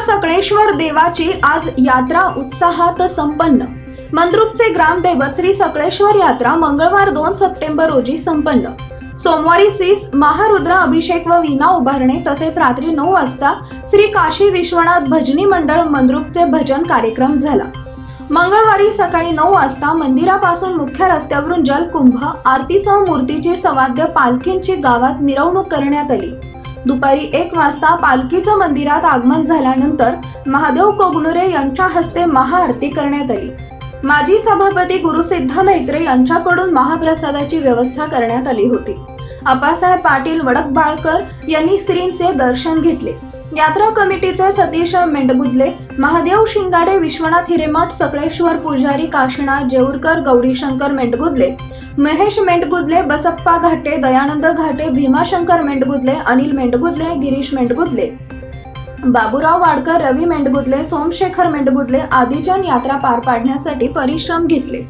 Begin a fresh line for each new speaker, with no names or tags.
सकळेश्वर देवाची आज यात्रा उत्साहात संपन्न. मंद्रुपचे ग्रामदैवत श्री सकळेश्वर यात्रा मंगळवार दोन सप्टेंबर रोजी संपन्न. सोमवारी सीस महारुद्र अभिषेक व विना उभारणे तसेच रात्री नऊ वाजता श्री काशी विश्वनाथ भजनी मंडळ मंद्रुपचे भजन कार्यक्रम झाला. मंगळवारी सकाळी नऊ वाजता मंदिरापासून मुख्य रस्त्यावरून जलकुंभ आरतीसह मूर्तीची सवाद्य पालखींची गावात मिरवणूक करण्यात आली. दुपारी एक वाजता पालखीचं मंदिरात आगमन झाल्यानंतर महादेव कोगनुरे यांच्या हस्ते महाआरती करण्यात आली. माजी सभापती गुरुसिद्ध मैत्रे यांच्याकडून महाप्रसादाची व्यवस्था करण्यात आली होती. आप्पासाहेब पाटील वडकबाळकर यांनी श्रींचे दर्शन घेतले. यात्रा कमिटीचे सतीश मेंढबुदले महादेव शिंगाडे विश्वनाथ हिरेमठ सकळेश्वर पुजारी काशीनाथ जेऊरकर गौरीशंकर मेंढबुदले महेश मेंढबुदले बसप्पा घाटे दयानंद घाटे भीमाशंकर मेंढबुदले अनिल मेंढबुदले गिरीश मेंढबुदले बाबूराव वाडकर रवी मेंढबुदले सोमशेखर मेंढबुदले आदीजन यात्रा पार पाडण्यासाठी परिश्रम घेतले.